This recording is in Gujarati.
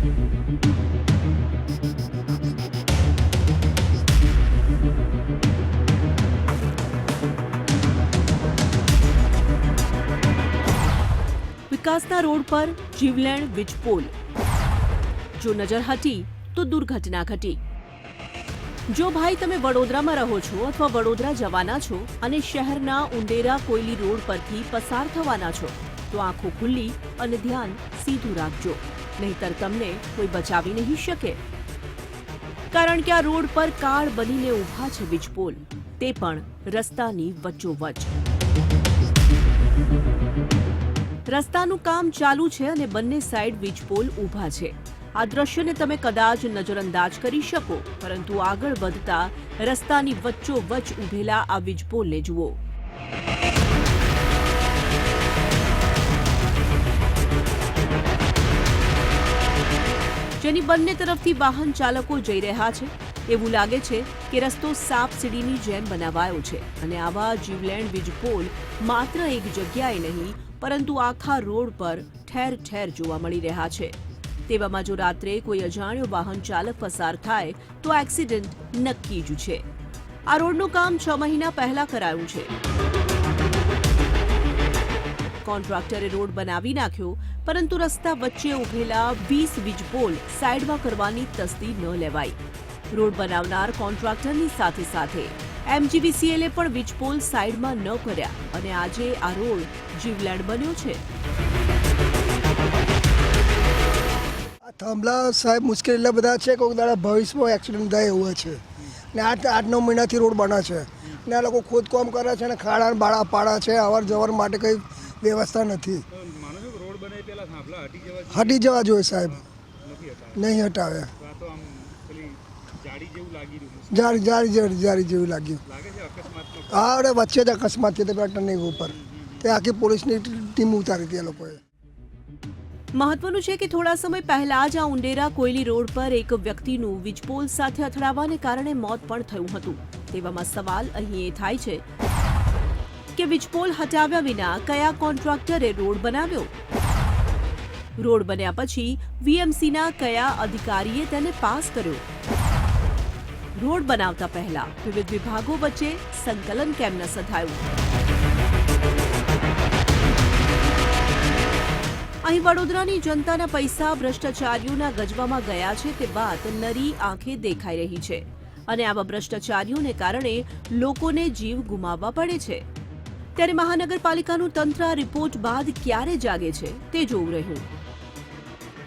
વિકાસના રોડ પર જીવલેણ વીજપોલ જો નજર હટી તો દુર્ઘટના ઘટી જો ભાઈ તમે વડોદરામાં રહો છો અથવા વડોદરા જવાના છો અને શહેરના ઉંડેરા કોયલી રોડ પરથી પસાર થવાના છો તો આંખો ખુલ્લી અને ધ્યાન સીધું રાખજો નહીતર તમને કોઈ બચાવી નહીં શકે. કારણ કે આ રોડ પર કાળ બનીને ઊભા છે વીજપોલ. તે પણ રસ્તાની વચ્ચોવચ્ચ. રસ્તાનું કામ ચાલુ છે અને બંને સાઈડ વીજપોલ ઊભા છે. આ દ્રશ્યને તમે કદાચ નજરઅંદાજ કરી શકો, પરંતુ આગળ વધતા રસ્તાની વચ્ચોવચ્ચ ઊભેલા આ વીજપોલને જુઓ. જેની બંને તરફથી વાહન ચાલકો જઈ રહ્યા છે. એવું લાગે છે કે રસ્તો સાપ સીડીની જેમ બનાવાયો છે અને આવા જીવલેણ વીજપોલ માત્ર એક જગ્યાએ નહીં, પરંતુ આખા રોડ પર ઠેર ઠેર જોવા મળી રહ્યા છે. તેવામાં જો રાત્રે કોઈ અજાણ્યો વાહન ચાલક પસાર થાય, તો એક્સિડન્ટ નક્કી જ છે. આ રોડનું કામ છ મહિના પહેલા કરાયું છે. કોન્ટ્રાક્ટરે રોડ બનાવી નાખ્યો પરંતુ રસ્તા વચ્ચે ઉભેલા વીસ વીજપોલ સાઈડમાં કરવાની તસ્દી ન લેવાઈ. રોડ બનાવનાર કોન્ટ્રાક્ટરની સાથે સાથે એમજીવીસીએલે પણ વીજપોલ સાઇડમાં ન કર્યા અને આજે આ રોડ જીવલેણ બન્યો છે. થાંભલા સાહેબ મુશ્કેલ એટલા બધા છે કોઈક દાડા ભવિષ્યમાં એક્સિડન્ટ થાય એવું છે. ને આઠ આઠ નવ મહિનાથી રોડ બને છે. ને આ લોકો ખોદકામ કરે છે ને ખાડા બાળા પાડા છે અવર જવર માટે કંઈ વ્યવસ્થા નથી. હટી જવા જોઈએ સાહેબ. નહીં હટાવે જેવું લાગી રહ્યું છે જારી જારી જારી જારી જેવું લાગ્યું. લાગે છે અકસ્માતનો? હા અરે વચ્ચે જ અકસ્માત થયો પેલા ટર્નિંગ ઉપર. તે આખી પોલીસની ટીમ ઉતારી હતી એ લોકોએ. મહત્વનું છે કે થોડા સમય પહેલા જ આ ઉંડેરા કોયલી રોડ પર એક વ્યક્તિનું વીજપોલ સાથે અથડાવાને કારણે મોત પણ થયું હતું. તેવામાં સવાલ અહીં એ થાય છે કે વીજપોલ હટાવ્યા વિના કયા કોન્ટ્રાક્ટરે રોડ બનાવ્યો? રોડ બન્યા પછી વીએમસીના કયા અધિકારીએ તેને પાસ કર્યો? રોડ બનાવતા પહેલા વિવિધ વિભાગો વચ્ચે સંકલન કેમ ન સધાયું અહીં વડોદરાની જનતાના પૈસા ભ્રષ્ટાચારીઓના ગજવામાં ગયા છે તે વાત નરી આંખે દેખાઈ રહી છે. અને આવા ભ્રષ્ટાચારીઓને કારણે લોકોને જીવ ગુમાવવા પડે છે. ત્યારે મહાનગરપાલિકાનું તંત્ર રિપોર્ટ બાદ ક્યારે જાગે છે તે જોવું રહ્યું.